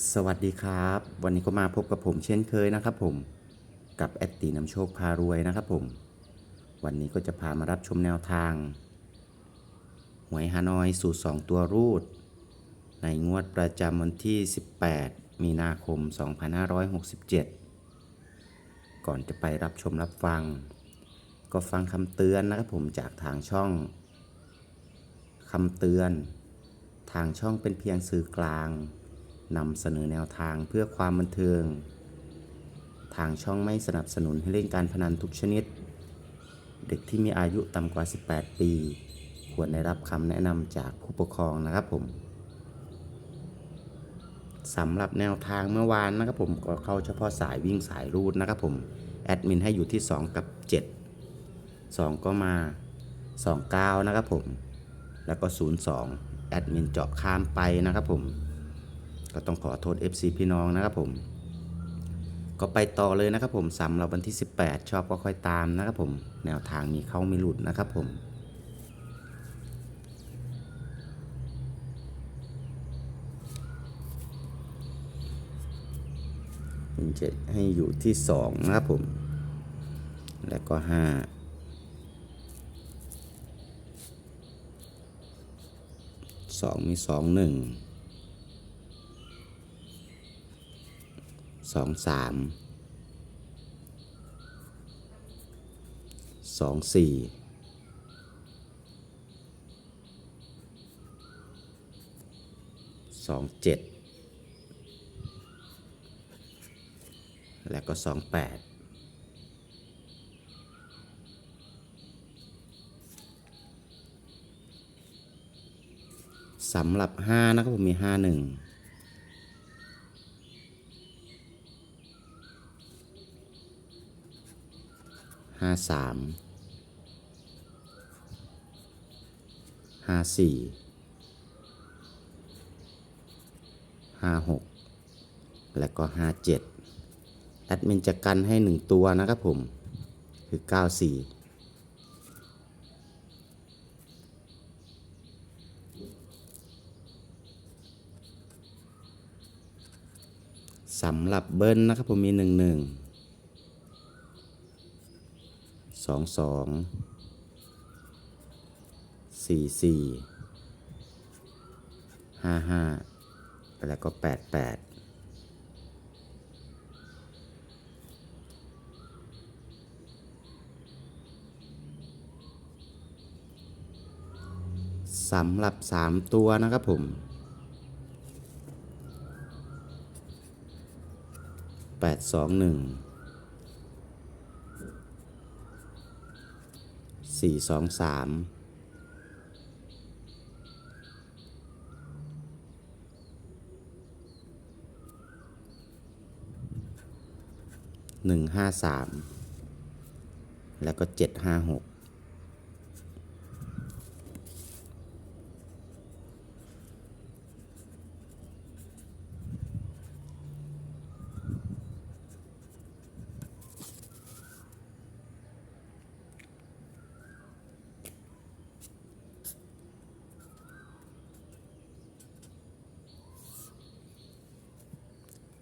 สวัสดีครับ วันนี้ก็มาพบกับผมเช่นเคยนะครับผมกับแอดตีนำโชคพารวยนะครับผม วันนี้ก็จะพามารับชมแนวทาง หวยฮานอยสูตร 2 ตัวรูด ในงวดประจำวันที่ 18 มีนาคม 2567 ก่อนจะไปรับชมรับฟัง ก็ฟังคำเตือนนะครับผมจากทางช่องคำเตือน ทางช่องเป็นเพียงสื่อกลาง นำเสนอแนวทางเพื่อความบันเทิง ทางช่องไม่สนับสนุนให้เล่นการพนันทุกชนิด เด็กที่มีอายุต่ำกว่า 18 ปี ควรได้รับคำแนะนำจากผู้ปกครองนะครับผมสำหรับแนวทางเมื่อวานนะครับผมก็เข้าเฉพาะสายวิ่งสายรูดนะครับผมแอดมินให้อยู่ที่ 2 กับ 7 2 ก็มา 29 นะครับผม แล้วก็ 02 แอดมินเจาะข้ามไปนะครับผม ก็ต้องขอโทษ FC พี่น้องนะครับผม ก็ไปต่อเลยนะครับผมสำหรับวันที่ 18 ชอบก็ค่อยตามนะครับผม แนวทางมีเข้ามีหลุดนะครับผมจะให้อยู่ที่2นะครับผม แล้วก็5สองมีสองหนึ่ง สองสามสองสี่สองเจ็ดแล้วก็สองแปดสำหรับห้านะครับผมมีห้าหนึ่ง ห้าสามห้าสี่ห้าหกและก็ห้าเจ็ดแอดมินจะกันให้หนึ่งตัวนะครับผม คือเก้าสี่สำหรับเบิ้ลนะครับผมมีหนึ่งหนึ่ง สองสองสี่สี่ห้าห้าแล้วก็แปดแปดสำหรับสามตัวนะครับผมแปดสองหนึ่ง สี่สองสามหนึ่งห้าสามแล้วก็เจ็ดห้าหก